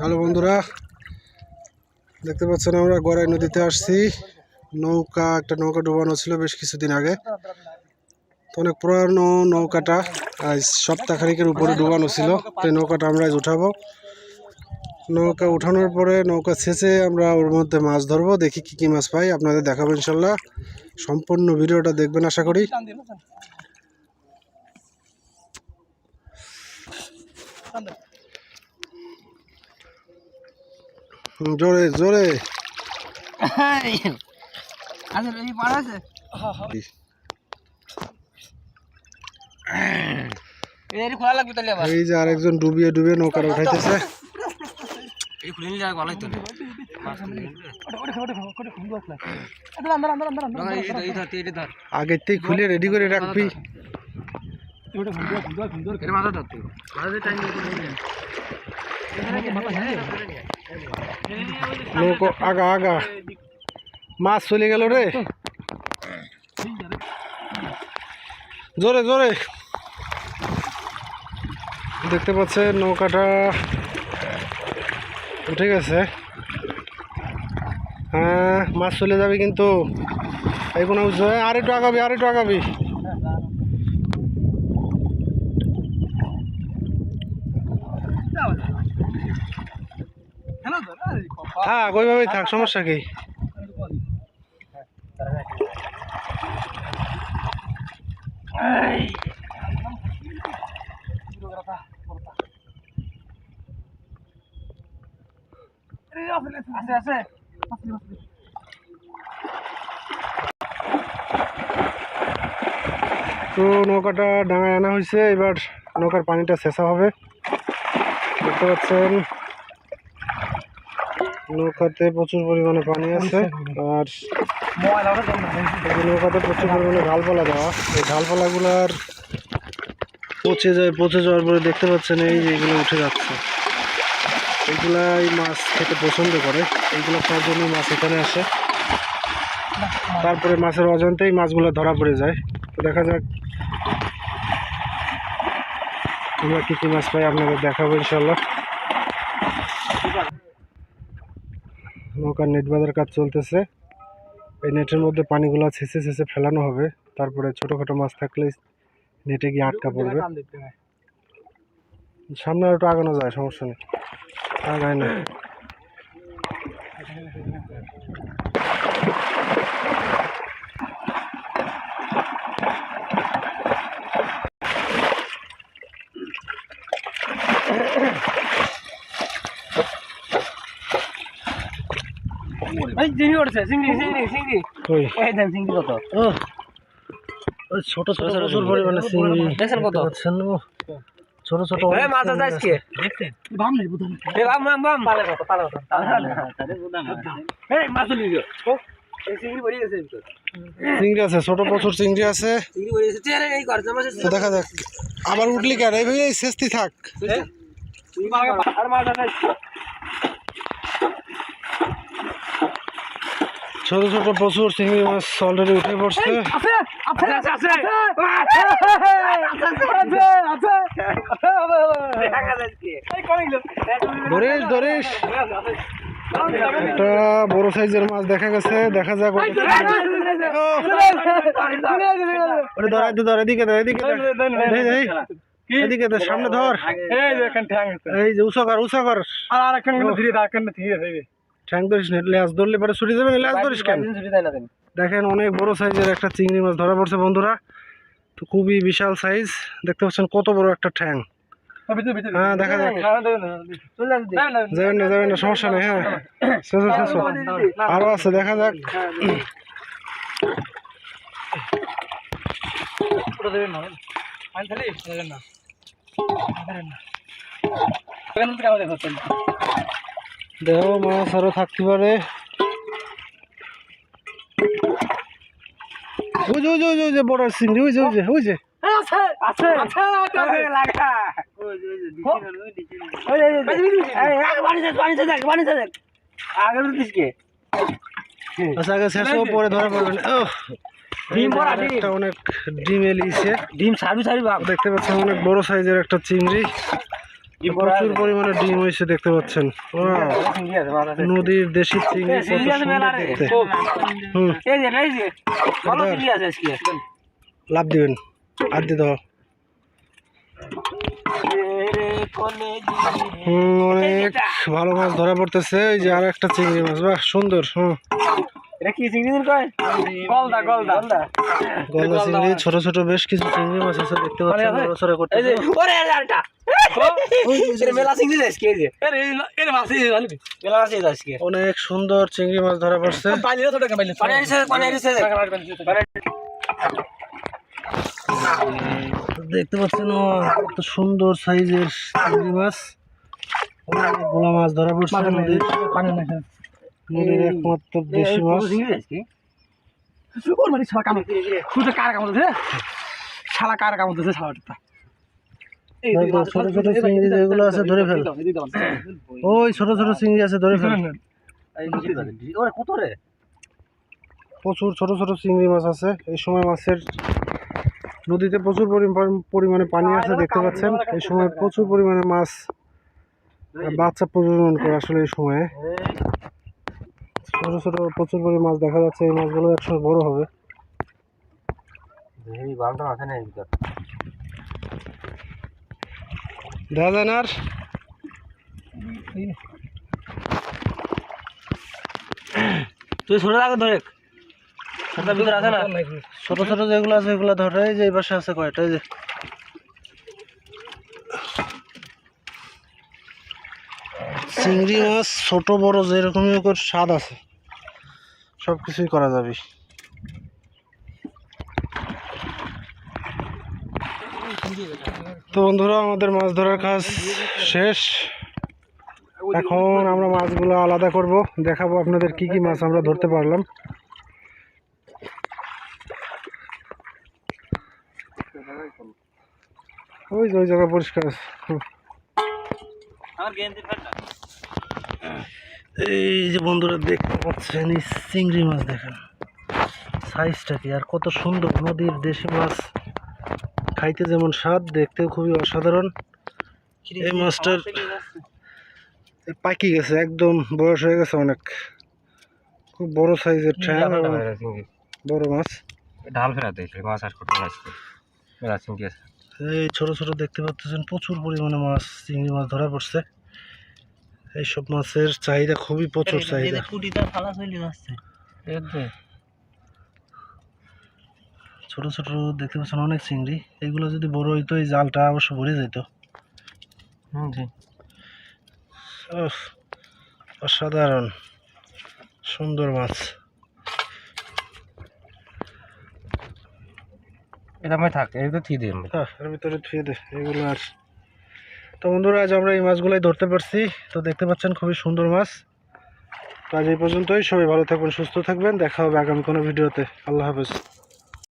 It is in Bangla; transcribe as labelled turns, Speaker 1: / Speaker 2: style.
Speaker 1: হ্যালো বন্ধুরা, দেখতে পাচ্ছেন আমরা গড়াই নদীতে আসছি। নৌকা, একটা নৌকা ডুবানো ছিল বেশ কিছুদিন আগে। তো অনেক পুরানো নৌকাটা আজ সপ্তাহখানিকের উপরে ডুবানো ছিল। সেই নৌকাটা আমরা আজ উঠাবো। নৌকা উঠানোর পরে নৌকা ছেঁচে আমরা ওর মধ্যে মাছ ধরবো, দেখি কি কি মাছ পাই। আপনাদের দেখাবো ইনশাল্লাহ। সম্পূর্ণ ভিডিওটা দেখবেন, আশা করি। জোরে জোরে।
Speaker 2: আচ্ছা এই
Speaker 1: যে আরেকজন ডুবিয়ে ডুবিয়ে নৌকাটা উঠাইতেছে। আগের থেকে খুলে রেডি করে রাখবি।
Speaker 2: মাথা ধর তুই। মাথা টাইম
Speaker 1: নৌকো আগা আগা। মাছ চলে গেল রে। জোরে জোরে। দেখতে পাচ্ছে নৌকাটা উঠে গেছে। হ্যাঁ মাছ চলে যাবে কিন্তু। এই কোনো আর একটু আগাবি, আর একটু আগাবি। হ্যাঁ ওইভাবেই থাক সমস্যা কি?
Speaker 2: আছে আছে
Speaker 1: তো নৌকাটা ডাঙায় আনা হয়েছে এবার নৌকার পানিটা শেষা হবে। দেখতে পাচ্ছেন। নৌকাতে প্রচুর পরিমাণে পানি আছে আর নৌকাতে প্রচুর পরিমাণে ঢালপালা দেওয়া। এই ঢালপালাগুলার পচে যায়, পচে যাওয়ার পরে দেখতে পাচ্ছেন এই যে এগুলো উঠে যাচ্ছে। এগুলাই মাছ খেতে পছন্দ করে। এইগুলো খাওয়ার জন্য মাছ এখানে আসে। তারপরে মাছের অজান্তেই মাছগুলো ধরা পড়ে যায়। তো দেখা যাক আমরা কী কী মাছ পাই আপনাদের দেখাবো ইনশাল্লাহ নৌকার নেট বাঁধার কাজ চলতেছে। এই নেটের মধ্যে পানিগুলো ছেঁচে ছেঁচে ফেলানো হবে। তারপরে ছোটোখাটো মাছ থাকলে নেটে গিয়ে আটকা পড়বে। সামনে আর একটু আগানো যায় সমস্যা নেই। আগায় না।
Speaker 2: এই চিংড়ি উঠছে চিংড়ি চিংড়ি চিংড়ি
Speaker 1: ওই
Speaker 2: এই দেন চিংড়ি কত
Speaker 1: ও ওই ছোট ছোট প্রচুর পরিমাণে
Speaker 2: কত?
Speaker 1: ও ছোট ছোট
Speaker 2: এই মাছ আছে আজকে বাম নেই বুদাম এই বাম বাম বাম পালে কত পালে কত এই মাছ এই চিংড়ি
Speaker 1: আছে ছোট প্রচুর চিংড়ি আছে দেখা যাক আবার উঠলি কেন এই ভাই থাক
Speaker 2: আর মাছ আছে
Speaker 1: ছোট ছোট প্রচুর চিংড়ি মাছ অলরেডি উঠে পড়ছে ধরিস ধরিস একটা বড় সাইজের মাছ দেখা গেছে দেখা যাক ধর এদিকে এদিকে ধর। এই, এই, এদিকে ধর সামনে ধর ঠ্যাং ধরিস না লেজ ধরলে পরে ছুটি যাবে না লেজ ধরিস কেন দেখেন অনেক বড় সাইজের একটা চিংড়ি মাছ ধরা পড়ছে বন্ধুরা তো খুবই বিশাল সাইজ দেখতে পাচ্ছেন কত বড় একটা ঠ্যাং হ্যাঁ দেখা যাক যাবেন না যাবেন না সমস্যা নেই হ্যাঁ শেষ শেষ আরও আছে দেখা যাক দেহ মাছ আরও থাকতে পারে ওই যে ওই যে ওই যে, ওই যে বড় চিংড়ি ওই যে ওই যে ওই যে আচ্ছা আগে শেষ হোক, পরে ধরা পড়বে
Speaker 2: ডিম ভরা
Speaker 1: একটা অনেক ডিম এলিয়েছে
Speaker 2: ডিম সারি সারি
Speaker 1: দেখতে পাচ্ছেন অনেক বড় সাইজের একটা চিংড়ি প্রচুর পরিমাণে ডিম হয়েছে দেখতে পাচ্ছেন।
Speaker 2: আছে
Speaker 1: নদীর দেশি চিংড়ি দেখতে। লাভ দিবেন। আর দিতে অনেক ভালো মাছ ধরা পড়তেছে। এই যে আর একটা চিংড়ি মাছ বাহ সুন্দর হুম।
Speaker 2: এটা কি চিংড়ি কয়? গলদা গলদা। গলদা।
Speaker 1: গলদা চিংড়ি ছোট ছোট বেশ কিছু চিংড়ি মাছ আছে দেখতে পাচ্ছেন নড়াচড়া করতে
Speaker 2: এই যে ওরে আরেকটা। মেলা চিংড়ি আছে আজকে যে? আরে এই মাছ এই মেলা মাছ এই আজকে।
Speaker 1: অনেক সুন্দর চিংড়ি মাছ ধরা পড়ছে।
Speaker 2: পানি ছোট পানি
Speaker 1: দেখতে পাচ্ছেন কত সুন্দর সাইজের চিংড়ি মাছ। গোলা মাছ ধরা পড়ছে নদীর।
Speaker 2: পানি না
Speaker 1: নদীর একমাত্র দেশি মাছ
Speaker 2: ওর মানে শালা কার কাম করছিস শালা কার কাম করছিস শালাটা
Speaker 1: ছোট ছোট চিংড়ি যেগুলো আছে ধরে ফেল ওই ছোট ছোট চিংড়ি আছে ধরে ফেল
Speaker 2: কত রে
Speaker 1: প্রচুর ছোট ছোট চিংড়ি মাছ আছে এই সময় মাছের নদীতে প্রচুর পরিমাণ- পরিমাণে পানি আছে দেখতে পাচ্ছেন এই সময় প্রচুর পরিমাণে মাছ বাচ্চা প্রজনন করে আসলে এই সময়ে ছোট ছোট প্রচুর পরিমাণে মাছ দেখা যাচ্ছে। এই মাছগুলো একসময় বড় হবে।
Speaker 2: এই বালটা আছে না ভিতর।
Speaker 1: দেখা যায় না আর?
Speaker 2: তুই ছোট লাগে ধরে ছোটটার ভিতর আছে না?
Speaker 1: ছোট ছোট যেগুলো আছে এগুলো ধরে। এই যে এই পাশে আছে কয়টা এই যে। চিংড়ি মাছ ছোট বড় যেরকমই ওর স্বাদ আছে। সব কিছুই করা যাবে। তো বন্ধুরা, আমাদের মাছ ধরার কাজ শেষ। এখন আমরা মাছগুলো আলাদা করব, দেখাবো আপনাদের কি কি মাছ আমরা ধরতে পারলাম। ওই ওই জায়গা পরিষ্কার।
Speaker 2: আমার
Speaker 1: এই যে বন্ধুরা দেখতে পাচ্ছেন এই চিংড়ি মাছ দেখেন। সাইজটা কি আর কত সুন্দর নদীর দেশি মাছ। খাইতে যেমন স্বাদ দেখতেও খুবই অসাধারণ। এই মাছটার পাকি গেছে একদম বয়স হয়ে গেছে অনেক। খুব বড় সাইজের ঠ্যাং। বড় মাছ।
Speaker 2: ঢাল ফেরাতে মাছ মেলা চিংড়ি আছে।
Speaker 1: এই ছোট ছোট দেখতে পাচ্ছেন প্রচুর পরিমাণে মাছ চিংড়ি মাছ ধরা পড়ছে। এইসব মাছের চাহিদা খুবই প্রচুর চাহিদা। ছোট ছোট দেখতে পাচ্ছেন অনেক চিংড়ি। এগুলো যদি বড় হইতো এই জালটা অবশ্য ভরে যেত।
Speaker 2: হুম জি।
Speaker 1: উফ, অসাধারণ। সুন্দর মাছ।
Speaker 2: এটা আমি থাক এটা ঠিক দিই
Speaker 1: হ্যাঁ এর ভিতরে ধুয়ে দে এগুলো আর তো বন্ধুরা, আজ আমরা এই মাছগুলাই ধরতে পারছি। তো দেখতে পাচ্ছেন খুবই সুন্দর মাছ। তো আজ এই পর্যন্তই। সবাই ভালো থাকবেন, সুস্থ থাকবেন। দেখা হবে আগামী কোনো ভিডিওতে। আল্লাহ হাফেজ।